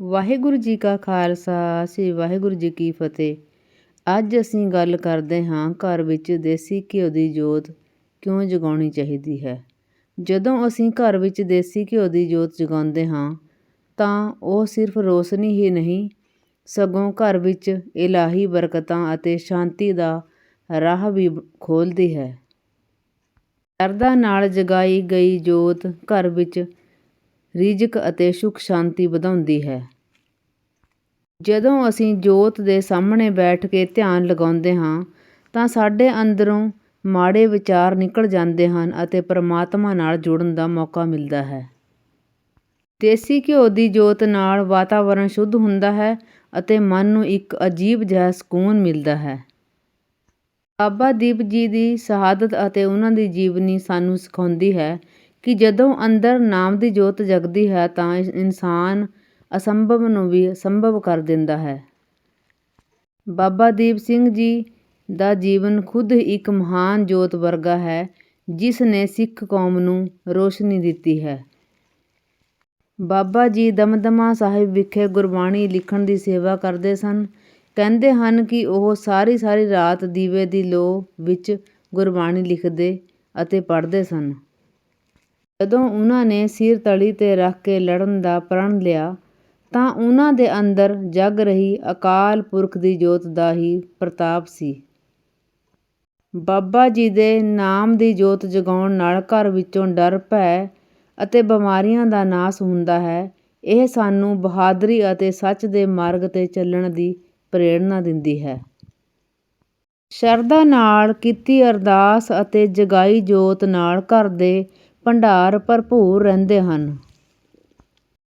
ਵਾਹਿਗੁਰੂ ਜੀ ਕਾ ਖਾਲਸਾ, ਸ੍ਰੀ ਵਾਹਿਗੁਰੂ ਜੀ ਕੀ ਫਤਿਹ। ਅੱਜ ਅਸੀਂ ਗੱਲ ਕਰਦੇ ਹਾਂ ਘਰ ਵਿੱਚ ਦੇਸੀ ਘਿਓ ਦੀ ਜੋਤ ਕਿਉਂ ਜਗਾਉਣੀ ਚਾਹੀਦੀ ਹੈ। ਜਦੋਂ ਅਸੀਂ ਘਰ ਵਿੱਚ ਦੇਸੀ ਘਿਓ ਦੀ ਜੋਤ ਜਗਾਉਂਦੇ ਹਾਂ, ਤਾਂ ਉਹ ਸਿਰਫ ਰੋਸ਼ਨੀ ਹੀ ਨਹੀਂ, ਸਗੋਂ ਘਰ ਵਿੱਚ ਇਲਾਹੀ ਬਰਕਤਾਂ ਅਤੇ ਸ਼ਾਂਤੀ ਦਾ ਰਾਹ ਵੀ ਖੋਲ੍ਹਦੀ ਹੈ। ਸ਼ਰਧਾ ਨਾਲ ਜਗਾਈ ਗਈ ਜੋਤ ਘਰ ਵਿੱਚ ਰਿਜ਼ਕ ਅਤੇ ਸੁੱਖ ਸ਼ਾਂਤੀ ਵਧਾਉਂਦੀ ਹੈ। ਜਦੋਂ ਅਸੀਂ ਜੋਤ ਦੇ ਸਾਹਮਣੇ ਬੈਠ ਕੇ ਧਿਆਨ ਲਗਾਉਂਦੇ ਹਾਂ, ਤਾਂ ਸਾਡੇ ਅੰਦਰੋਂ ਮਾੜੇ ਵਿਚਾਰ ਨਿਕਲ ਜਾਂਦੇ ਹਨ ਅਤੇ ਪਰਮਾਤਮਾ ਨਾਲ ਜੁੜਨ ਦਾ ਮੌਕਾ ਮਿਲਦਾ ਹੈ। ਦੇਸੀ ਘਿਓ ਦੀ ਜੋਤ ਨਾਲ ਵਾਤਾਵਰਣ ਸ਼ੁੱਧ ਹੁੰਦਾ ਹੈ ਅਤੇ ਮਨ ਨੂੰ ਇੱਕ ਅਜੀਬ ਜਿਹਾ ਸਕੂਨ ਮਿਲਦਾ ਹੈ। ਬਾਬਾ ਦੀਪ ਜੀ ਦੀ ਸ਼ਹਾਦਤ ਅਤੇ ਉਹਨਾਂ ਦੀ ਜੀਵਨੀ ਸਾਨੂੰ ਸਿਖਾਉਂਦੀ ਹੈ ਕਿ ਜਦੋਂ ਅੰਦਰ ਨਾਮ ਦੀ ਜੋਤ ਜਗਦੀ ਹੈ ਤਾਂ ਇਨਸਾਨ ਅਸੰਭਵ ਨੂੰ ਵੀ ਸੰਭਵ ਕਰ ਦਿੰਦਾ ਹੈ। ਬਾਬਾ ਦੀਪ ਸਿੰਘ ਜੀ ਦਾ ਜੀਵਨ ਖੁਦ ਇੱਕ ਮਹਾਨ ਜੋਤ ਵਰਗਾ ਹੈ, ਜਿਸ ਨੇ ਸਿੱਖ ਕੌਮ ਨੂੰ ਰੋਸ਼ਨੀ ਦਿੱਤੀ ਹੈ। ਬਾਬਾ ਜੀ ਦਮਦਮਾ ਸਾਹਿਬ ਵਿਖੇ ਗੁਰਬਾਣੀ ਲਿਖਣ ਦੀ ਸੇਵਾ ਕਰਦੇ ਸਨ। ਕਹਿੰਦੇ ਹਨ ਕਿ ਉਹ ਸਾਰੀ ਸਾਰੀ ਰਾਤ ਦੀਵੇ ਦੀ ਲੋ ਵਿੱਚ ਗੁਰਬਾਣੀ ਲਿਖਦੇ ਅਤੇ ਪੜ੍ਹਦੇ ਸਨ। ਜਦੋਂ ਉਹਨਾਂ ਨੇ ਸਿਰ ਤਲੀ ਤੇ ਰੱਖ ਕੇ ਲੜਨ ਦਾ ਪ੍ਰਣ ਲਿਆ, ਤਾਂ ਉਹਨਾਂ ਦੇ ਅੰਦਰ ਜਗ ਰਹੀ ਅਕਾਲ ਪੁਰਖ ਦੀ ਜੋਤ ਦਾ ਹੀ ਪ੍ਰਤਾਪ ਸੀ। ਬਾਬਾ ਜੀ ਦੇ ਨਾਮ ਦੀ ਜੋਤ ਜਗਾਉਣ ਨਾਲ ਘਰ ਵਿੱਚੋਂ ਡਰ, ਭੈ ਅਤੇ ਬਿਮਾਰੀਆਂ ਦਾ ਨਾਸ ਹੁੰਦਾ ਹੈ, ਇਹ ਸਾਨੂੰ ਬਹਾਦਰੀ ਅਤੇ ਸੱਚ ਦੇ ਮਾਰਗ ਤੇ ਚੱਲਣ ਦੀ ਪ੍ਰੇਰਣਾ ਦਿੰਦੀ ਹੈ। ਸ਼ਰਧਾ ਨਾਲ ਕੀਤੀ ਅਰਦਾਸ ਅਤੇ ਜਗਾਈ ਜੋਤ ਨਾਲ ਘਰ ਦੇ ਭੰਡਾਰ ਭਰਪੂਰ ਰਹਿੰਦੇ ਹਨ।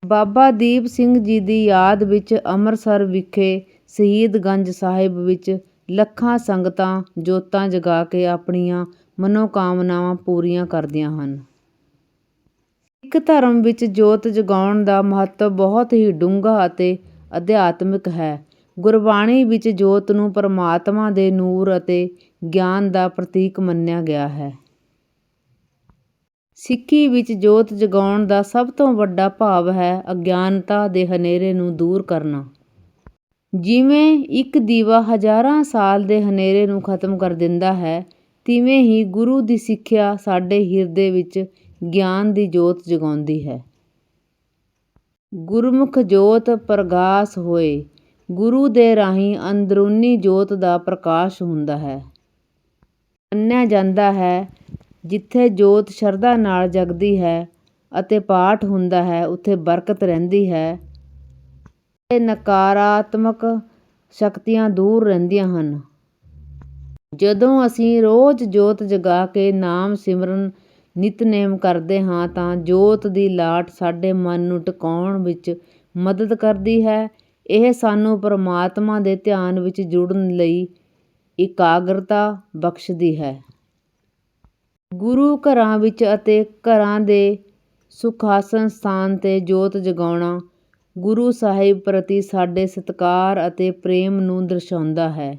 ਬਾਬਾ ਦੀਪ ਸਿੰਘ ਜੀ ਦੀ ਯਾਦ ਵਿੱਚ ਅੰਮ੍ਰਿਤਸਰ ਵਿਖੇ ਸ਼ਹੀਦਗੰਜ ਸਾਹਿਬ ਵਿੱਚ ਲੱਖਾਂ ਸੰਗਤਾਂ ਜੋਤਾਂ ਜਗਾ ਕੇ ਆਪਣੀਆਂ ਮਨੋਕਾਮਨਾਵਾਂ ਪੂਰੀਆਂ ਕਰਦੀਆਂ ਹਨ। ਸਿੱਖ ਧਰਮ ਵਿੱਚ ਜੋਤ ਜਗਾਉਣ ਦਾ ਮਹੱਤਵ ਬਹੁਤ ਹੀ ਡੂੰਘਾ ਅਤੇ ਅਧਿਆਤਮਿਕ ਹੈ। ਗੁਰਬਾਣੀ ਵਿੱਚ ਜੋਤ ਨੂੰ ਪਰਮਾਤਮਾ ਦੇ ਨੂਰ ਅਤੇ ਗਿਆਨ ਦਾ ਪ੍ਰਤੀਕ ਮੰਨਿਆ ਗਿਆ ਹੈ। ਸਿੱਖੀ ਵਿੱਚ ਜੋਤ ਜਗਾਉਣ ਦਾ ਸਭ ਤੋਂ ਵੱਡਾ ਭਾਵ ਹੈ ਅਗਿਆਨਤਾ ਦੇ ਹਨੇਰੇ ਨੂੰ ਦੂਰ ਕਰਨਾ। ਜਿਵੇਂ ਇੱਕ ਦੀਵਾ ਹਜ਼ਾਰਾਂ ਸਾਲ ਦੇ ਹਨੇਰੇ ਨੂੰ ਖਤਮ ਕਰ ਦਿੰਦਾ ਹੈ, ਤਿਵੇਂ ਹੀ ਗੁਰੂ ਦੀ ਸਿੱਖਿਆ ਸਾਡੇ ਹਿਰਦੇ ਵਿੱਚ ਗਿਆਨ ਦੀ ਜੋਤ ਜਗਾਉਂਦੀ ਹੈ। ਗੁਰਮੁਖ ਜੋਤ ਪ੍ਰਗਾਸ ਹੋਏ, ਗੁਰੂ ਦੇ ਰਾਹੀਂ ਅੰਦਰੂਨੀ ਜੋਤ ਦਾ ਪ੍ਰਕਾਸ਼ ਹੁੰਦਾ ਹੈ। ਮੰਨਿਆ ਜਾਂਦਾ ਹੈ ਜਿੱਥੇ ਜੋਤ ਸ਼ਰਧਾ ਨਾਲ ਜਗਦੀ ਹੈ ਅਤੇ ਪਾਠ ਹੁੰਦਾ ਹੈ, ਉੱਥੇ ਬਰਕਤ ਰਹਿੰਦੀ ਹੈ। ਤੇ ਨਕਾਰਾਤਮਕ ਸ਼ਕਤੀਆਂ ਦੂਰ ਰਹਿੰਦੀਆਂ ਹਨ। ਜਦੋਂ ਅਸੀਂ ਰੋਜ਼ ਜੋਤ ਜਗਾ ਕੇ ਨਾਮ ਸਿਮਰਨ, ਨਿਤਨੇਮ ਕਰਦੇ ਹਾਂ, ਤਾਂ ਜੋਤ ਦੀ ਲਾਟ ਸਾਡੇ ਮਨ ਨੂੰ ਟਿਕਾਉਣ ਵਿੱਚ ਮਦਦ ਕਰਦੀ ਹੈ। ਇਹ ਸਾਨੂੰ ਪਰਮਾਤਮਾ ਦੇ ਧਿਆਨ ਵਿੱਚ ਜੁੜਨ ਲਈ ਇਕਾਗਰਤਾ ਬਖਸ਼ਦੀ ਹੈ। ਗੁਰੂ ਘਰਾਂ ਵਿੱਚ ਅਤੇ ਘਰਾਂ ਦੇ ਸੁਖਾਸਨ ਸਥਾਨ ਤੇ ਜੋਤ ਜਗਾਉਣਾ ਗੁਰੂ ਸਾਹਿਬ ਪ੍ਰਤੀ ਸਾਡੇ ਸਤਿਕਾਰ ਅਤੇ ਪ੍ਰੇਮ ਨੂੰ ਦਰਸਾਉਂਦਾ ਹੈ।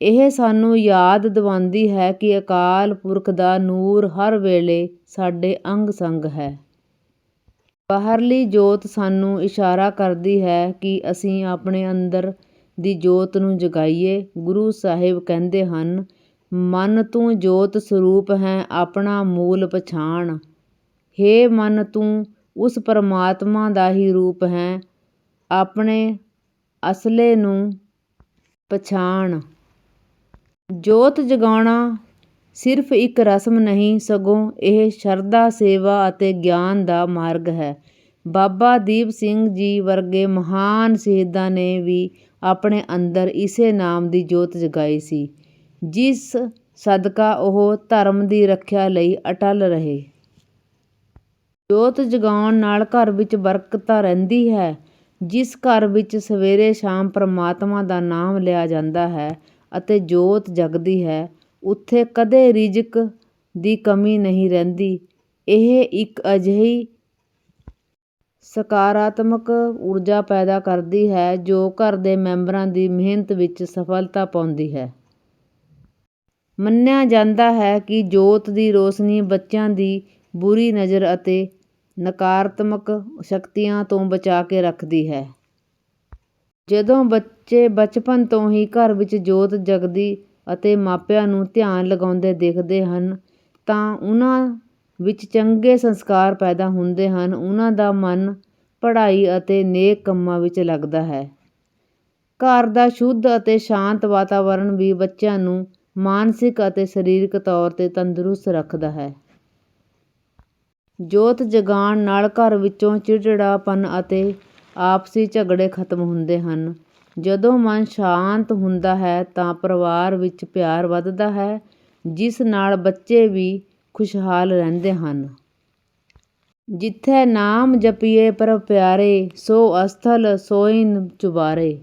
ਇਹ ਸਾਨੂੰ ਯਾਦ ਦਿਵਾਉਂਦੀ ਹੈ ਕਿ ਅਕਾਲ ਪੁਰਖ ਦਾ ਨੂਰ ਹਰ ਵੇਲੇ ਸਾਡੇ ਅੰਗ ਸੰਗ ਹੈ। ਬਾਹਰਲੀ ਜੋਤ ਸਾਨੂੰ ਇਸ਼ਾਰਾ ਕਰਦੀ ਹੈ ਕਿ ਅਸੀਂ ਆਪਣੇ ਅੰਦਰ ਦੀ ਜੋਤ ਨੂੰ ਜਗਾਈਏ। ਗੁਰੂ ਸਾਹਿਬ ਕਹਿੰਦੇ ਹਨ ਮਨ ਤੂੰ ਜੋਤ ਸਰੂਪ ਹੈ ਆਪਣਾ ਮੂਲ ਪਛਾਣ। ਹੇ ਮਨ ਤੂੰ, ਉਸ ਪਰਮਾਤਮਾ ਦਾ ਹੀ ਰੂਪ ਹੈ, ਆਪਣੇ ਅਸਲੇ ਨੂੰ ਪਛਾਣ। ਜੋਤ ਜਗਾਉਣਾ ਸਿਰਫ ਇੱਕ ਰਸਮ ਨਹੀਂ, ਸਗੋਂ ਇਹ ਸ਼ਰਧਾ, ਸੇਵਾ ਅਤੇ ਗਿਆਨ ਦਾ ਮਾਰਗ ਹੈ। ਬਾਬਾ ਦੀਪ ਸਿੰਘ ਜੀ ਵਰਗੇ ਮਹਾਨ ਸ਼ਹੀਦਾਂ ਨੇ ਵੀ ਆਪਣੇ ਅੰਦਰ ਇਸੇ ਨਾਮ ਦੀ ਜੋਤ ਜਗਾਈ ਸੀ। ਜਿਸ ਸਦਕਾ ਉਹ ਧਰਮ ਦੀ ਰੱਖਿਆ ਲਈ ਅਟਲ ਰਹੇ। ਜੋਤ ਜਗਾਉਣ ਨਾਲ ਘਰ ਵਿੱਚ ਬਰਕਤਾਂ ਰਹਿੰਦੀ ਹੈ, ਜਿਸ ਘਰ ਵਿੱਚ ਸਵੇਰੇ ਸ਼ਾਮ ਪਰਮਾਤਮਾ ਦਾ ਨਾਮ ਲਿਆ ਜਾਂਦਾ ਹੈ ਅਤੇ ਜੋਤ ਜਗਦੀ ਹੈ, ਉੱਥੇ ਕਦੇ ਰਿਜ਼ਕ ਦੀ ਕਮੀ ਨਹੀਂ ਰਹਿੰਦੀ। ਇਹ ਇੱਕ ਅਜਿਹੀ ਸਕਾਰਾਤਮਕ ਊਰਜਾ ਪੈਦਾ ਕਰਦੀ ਹੈ, ਜੋ ਘਰ ਦੇ ਮੈਂਬਰਾਂ ਦੀ ਮਿਹਨਤ ਵਿੱਚ ਸਫਲਤਾ ਪਾਉਂਦੀ ਹੈ। ਮੰਨਿਆ ਜਾਂਦਾ ਹੈ ਕਿ ਜੋਤ ਦੀ ਰੋਸ਼ਨੀ ਬੱਚਿਆਂ ਦੀ ਬੁਰੀ ਨਜ਼ਰ ਅਤੇ ਨਕਾਰਾਤਮਕ ਸ਼ਕਤੀਆਂ ਤੋਂ ਬਚਾ ਕੇ ਰੱਖਦੀ ਹੈ। ਜਦੋਂ ਬੱਚੇ ਬਚਪਨ ਤੋਂ ਹੀ ਘਰ ਵਿੱਚ ਜੋਤ ਜਗਦੀ ਅਤੇ ਮਾਪਿਆਂ ਨੂੰ ਧਿਆਨ ਲਗਾਉਂਦੇ ਦੇਖਦੇ ਹਨ, ਤਾਂ ਉਹਨਾਂ ਵਿੱਚ ਚੰਗੇ ਸੰਸਕਾਰ ਪੈਦਾ ਹੁੰਦੇ ਹਨ। ਉਹਨਾਂ ਦਾ ਮਨ, ਪੜ੍ਹਾਈ ਅਤੇ ਨੇਕ ਕੰਮਾਂ ਵਿੱਚ ਲੱਗਦਾ ਹੈ। ਘਰ ਦਾ ਸ਼ੁੱਧ ਅਤੇ ਸ਼ਾਂਤ ਵਾਤਾਵਰਨ ਵੀ ਬੱਚਿਆਂ ਨੂੰ ਮਾਨਸਿਕ ਅਤੇ ਸਰੀਰਕ ਤੌਰ 'ਤੇ ਤੰਦਰੁਸਤ ਰੱਖਦਾ ਹੈ। ਜੋਤ ਜਗਾਉਣ ਨਾਲ ਘਰ ਵਿੱਚੋਂ ਚਿੜਚਿੜਾਪਨ ਅਤੇ ਆਪਸੀ ਝਗੜੇ ਖਤਮ ਹੁੰਦੇ ਹਨ। ਜਦੋਂ ਮਨ ਸ਼ਾਂਤ ਹੁੰਦਾ ਹੈ ਤਾਂ ਪਰਿਵਾਰ ਵਿੱਚ ਪਿਆਰ ਵੱਧਦਾ ਹੈ, ਜਿਸ ਨਾਲ ਬੱਚੇ ਵੀ ਖੁਸ਼ਹਾਲ ਰਹਿੰਦੇ ਹਨ। ਜਿੱਥੇ ਨਾਮ ਜਪੀਏ ਪ੍ਰਭ ਪਿਆਰੇ, ਸੋ ਅਸਥਲ ਸੋਈ ਚੁਬਾਰੇ।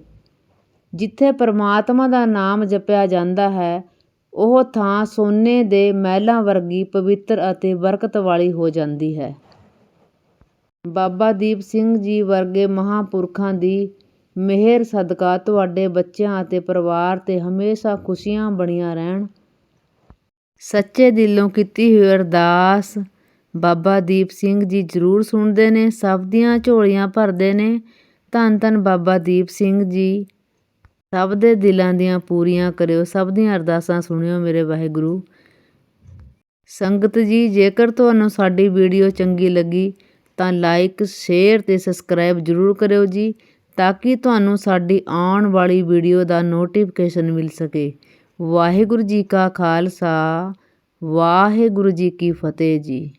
ਜਿੱਥੇ ਪਰਮਾਤਮਾ ਦਾ ਨਾਮ ਜਪਿਆ ਜਾਂਦਾ ਹੈ ਉਹ ਥਾਂ ਸੋਨੇ ਦੇ ਮਹਿਲਾਂ ਵਰਗੀ ਪਵਿੱਤਰ ਅਤੇ ਬਰਕਤ ਵਾਲੀ ਹੋ ਜਾਂਦੀ ਹੈ। ਬਾਬਾ ਦੀਪ ਸਿੰਘ ਜੀ ਵਰਗੇ ਮਹਾਂਪੁਰਖਾਂ ਦੀ ਮਿਹਰ, ਸਦਕਾ ਤੁਹਾਡੇ ਬੱਚਿਆਂ ਅਤੇ ਪਰਿਵਾਰ 'ਤੇ ਹਮੇਸ਼ਾ ਖੁਸ਼ੀਆਂ ਬਣੀਆਂ ਰਹਿਣ। ਸੱਚੇ ਦਿਲੋਂ ਕੀਤੀ ਹੋਈ ਅਰਦਾਸ ਬਾਬਾ ਦੀਪ ਸਿੰਘ ਜੀ ਜ਼ਰੂਰ ਸੁਣਦੇ ਨੇ, ਸਭ ਦੀਆਂ ਝੋਲੀਆਂ ਭਰਦੇ ਨੇ। ਧੰਨ ਧੰਨ ਬਾਬਾ ਦੀਪ ਸਿੰਘ ਜੀ। ਸਭ ਦੇ ਦਿਲਾਂ ਦੀਆਂ ਪੂਰੀਆਂ ਕਰਿਓ, ਸਭ ਦੀਆਂ ਅਰਦਾਸਾਂ ਸੁਣਿਓ ਮੇਰੇ ਵਾਹਿਗੁਰੂ। ਸੰਗਤ ਜੀ, ਜੇਕਰ ਤੁਹਾਨੂੰ ਸਾਡੀ ਵੀਡੀਓ ਚੰਗੀ ਲੱਗੀ, ਤਾਂ ਲਾਈਕ, ਸ਼ੇਅਰ ਤੇ ਸਬਸਕ੍ਰਾਈਬ ਜ਼ਰੂਰ ਕਰਿਓ ਜੀ, ਤਾਂ ਕਿ ਤੁਹਾਨੂੰ ਸਾਡੀ ਆਉਣ ਵਾਲੀ ਵੀਡੀਓ ਦਾ ਨੋਟੀਫਿਕੇਸ਼ਨ ਮਿਲ ਸਕੇ। ਵਾਹਿਗੁਰੂ ਜੀ ਕਾ ਖਾਲਸਾ, ਵਾਹਿਗੁਰੂ ਜੀ ਕੀ ਫਤਿਹ ਜੀ।